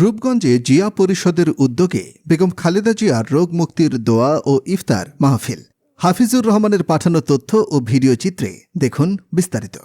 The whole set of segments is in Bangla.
রূপগঞ্জে জিয়া পরিষদের উদ্যোগে বেগম খালেদা জিয়ার রোগ মুক্তির দোয়া ও ইফতার মাহফিল। হাফিজুর রহমানের পাঠানো তথ্য ও ভিডিও চিত্রে দেখুন বিস্তারিত।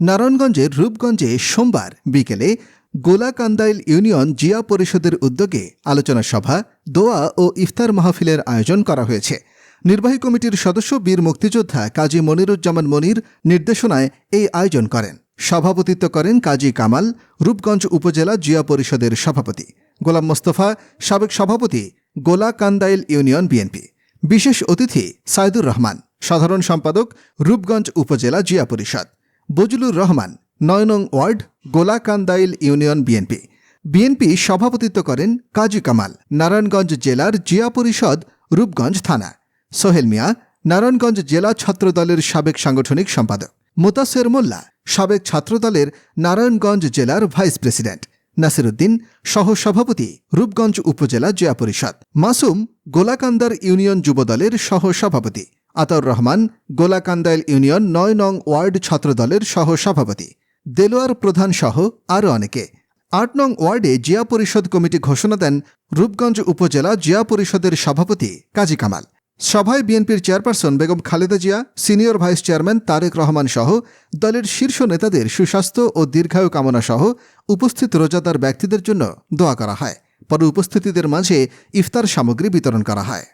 নারায়ণগঞ্জের রূপগঞ্জে সোমবার বিকেলে গোলাকান্দাইল ইউনিয়ন জিয়া পরিষদের উদ্যোগে আলোচনা সভা, দোয়া ও ইফতার মাহফিলের আয়োজন করা হয়েছে। নির্বাহী কমিটির সদস্য বীর মুক্তিযোদ্ধা কাজী মনিরুজ্জামান মনির নির্দেশনায় এই আয়োজন করেন। সভাপতিত্ব করেন কাজী কামাল, রূপগঞ্জ উপজেলা জিয়া পরিষদের সভাপতি। গোলাম মোস্তফা, সাবেক সভাপতি গোলা কান্দাইল ইউনিয়ন বিএনপি। বিশেষ অতিথি সাইদুর রহমান। সাধারণ সম্পাদক রূপগঞ্জ উপজেলা জিয়া পরিষদ। বজলুর রহমান, নয় নং ward Golakandail union BNP. BNP সভাপতিত্ব করেন কাজী কামাল, নারায়ণগঞ্জ জেলার জিয়া পরিষদ, রূপগঞ্জ থানা। সোহেল মিয়া নারায়ণগঞ্জ জেলা ছাত্রদলের সাবেক সাংগঠনিক সম্পাদক মোতাসের মোল্লা, সাবেক ছাত্রদলের নারায়ণগঞ্জ জেলার ভাইস প্রেসিডেন্ট। নাসিরুদ্দিন সহ সভাপতি রূপগঞ্জ উপজেলা জিয়া পরিষদ। মাসুম, গোলাকান্দার ইউনিয়ন যুবদলের সহ সভাপতি আতাউর রহমান, গোলাকান্দাইল ইউনিয়ন নয় নং ওয়ার্ড ছাত্রদলের সহ সভাপতি দেলোয়ার প্রধান সহ আরও অনেকে। আট নং ওয়ার্ডে জিয়া পরিষদ কমিটি ঘোষণা দেন রূপগঞ্জ উপজেলা জিয়া পরিষদের সভাপতি কাজী কামাল। সভায় বিএনপির chairperson Begum Khaleda Zia, senior vice chairman Tarique Rahman সহ দলের শীর্ষ নেতাদের সুস্বাস্থ্য ও দীর্ঘায়ু কামনা সহ উপস্থিত রোজাদার ব্যক্তিদের জন্য দোয়া করা হয়। পরে উপস্থিতিদের মাঝে ইফতার সামগ্রী বিতরণ করা হয়।